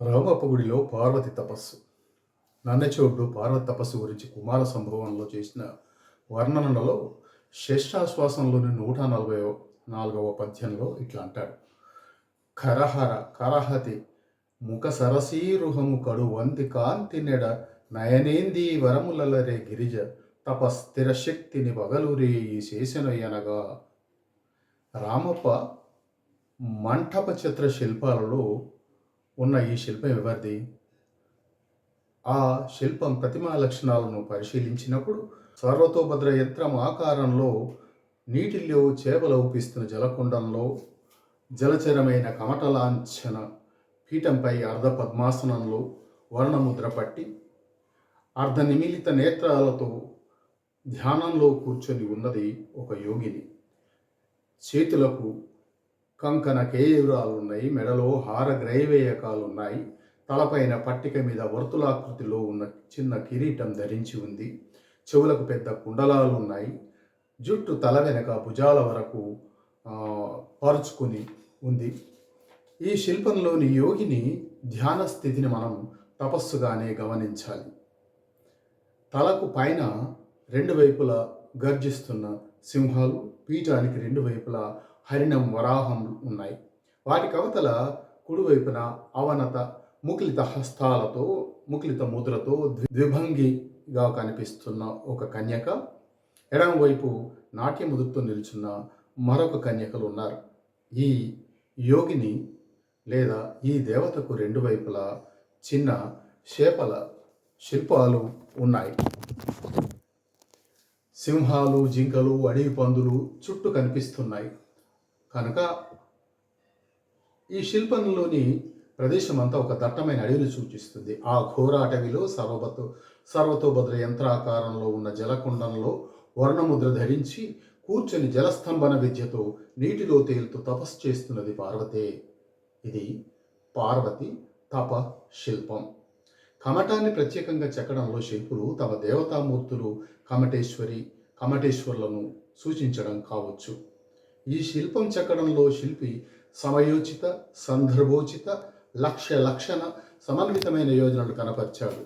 రామప్ప గుడిలో పార్వతి తపస్సు. నన్నచోడు పార్వతి తపస్సు గురించి కుమార సంభవంలో చేసిన వర్ణనలో షష్టాశ్వాసంలోని నూట నలభై నాలుగవ పద్యంలో ఇట్లా అంటాడు. కరహర కరహతి ముఖ సరసీరుహము కడు వంతి కాంతి నెడ నయనేంది వరములలరే గిరిజ తప స్థిర శక్తిని పగలురే ఈ శేషనయ్యనగా రామప్ప మంటప చిత్ర శిల్పాలలో ఉన్న ఈ శిల్పం ఎవరిది? ఆ శిల్పం ప్రతిమా లక్షణాలను పరిశీలించినప్పుడు సర్వతోభద్ర యంత్రం ఆకారంలో నీటిలో చేపలు ఊపిస్తున్న జలకుండంలో జలచరమైన కమటలాంఛన పీఠంపై అర్ధ పద్మాసనంలో వర్ణముద్ర పట్టి అర్ధ నిమిలిత నేత్రాలతో ధ్యానంలో కూర్చొని ఉన్నది ఒక యోగిని. చేతులకు కంకణ కేయురాలు ఉన్నాయి మెడలో హార గ్రైవేయకాలు ఉన్నాయి తలపైన పట్టిక మీద వర్తులాకృతిలో ఉన్న చిన్న కిరీటం ధరించి ఉంది చెవులకు పెద్ద కుండలాలు ఉన్నాయి జుట్టు తల వెనక భుజాల వరకు పరుచుకుని ఉంది. ఈ శిల్పంలోని యోగిని ధ్యాన స్థితిని మనం తపస్సుగానే గమనించాలి. తలకు పైన రెండు వైపులా గర్జిస్తున్న సింహాలు పీఠానికి రెండు వైపులా హరిణం వరాహం ఉన్నాయి. వాటి కవతల కుడివైపున అవనత ముకులిత హస్తాలతో ముకులిత ముద్రతో ద్విభంగిగా కనిపిస్తున్న ఒక కన్యక ఎడమవైపు నాట్యముదురుతో నిల్చున్న మరొక కన్యకలు ఉన్నారు. ఈ యోగిని లేదా ఈ దేవతకు రెండు వైపులా చిన్న చేపల శిల్పాలు ఉన్నాయి. సింహాలు జింకలు అడవి పందులు చుట్టూ కనిపిస్తున్నాయి. కనుక ఈ శిల్పంలోని ప్రదేశం అంతా ఒక దట్టమైన అడవిని సూచిస్తుంది. ఆ ఘోర అటవిలో సర్వతో సర్వతోభద్ర యంత్రాకారంలో ఉన్న జలకుండంలో వర్ణముద్ర ధరించి కూర్చొని జలస్తంభన విద్యతో నీటిలో తేలుతూ తపస్సు చేస్తున్నది పార్వతే. ఇది పార్వతి తప శిల్పం. కమటాన్ని ప్రత్యేకంగా చెక్కడంలో శిల్పులు తమ దేవతామూర్తులు కమటేశ్వరి కమటేశ్వరులను సూచించడం కావచ్చు. ఈ శిల్పం చెక్కడంలో శిల్పి సమయోచిత సందర్భోచిత లక్ష్య లక్షణ సమన్వితమైన యోజనలు కనపరిచాడు.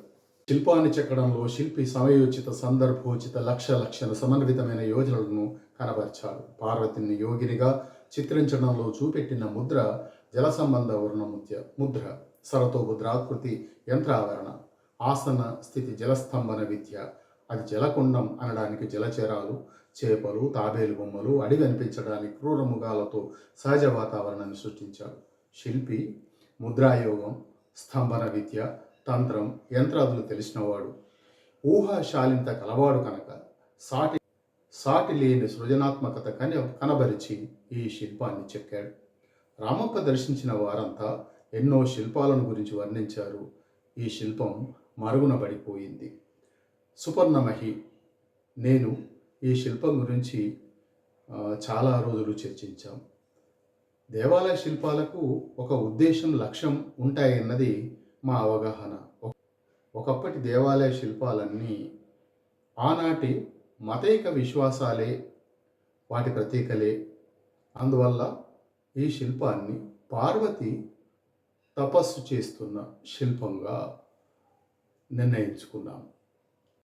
శిల్పాన్ని చెక్కడంలో శిల్పి సమయోచిత సందర్భోచిత లక్ష్య లక్షణ సమన్వితమైన యోజనలను కనపరిచాడు. పార్వతిని యోగినిగా చిత్రించడంలో చూపెట్టిన ముద్ర జల సంబంధ వర్ణ ముద్య ముద్ర సరతో ముద్రాకృతి యంత్రావరణ ఆసన స్థితి జలస్తంభన విద్య అది జలకుండం అనడానికి జలచరాలు చేపలు తాబేలు బొమ్మలు అడివి అనిపించడానికి క్రూరముగాలతో సహజ వాతావరణాన్ని సృష్టించాడు శిల్పి ముద్రాయోగం స్తంభన విద్య తంత్రం యంత్రాదులు తెలిసినవాడు. ఊహాశాలింత కలవాడు కనుక సాటి సాటి లేని సృజనాత్మకత కని కనబరిచి ఈ శిల్పాన్ని చెక్కాడు. రామప్ప దర్శించిన వారంతా ఎన్నో శిల్పాలను గురించి వర్ణించారు. ఈ శిల్పం మరుగున పడిపోయింది. సుపర్ణమహి నేను ఈ శిల్పం గురించి చాలా రోజులు చర్చించాం. దేవాలయ శిల్పాలకు ఒక ఉద్దేశం లక్ష్యం ఉంటాయన్నది మా అవగాహన. ఒకప్పటి దేవాలయ శిల్పాలన్నీ ఆనాటి మతైక విశ్వాసాలే వాటి ప్రతీకలే. అందువల్ల ఈ శిల్పాన్ని పార్వతి తపస్సు చేస్తున్న శిల్పంగా నిర్ణయించుకున్నాం.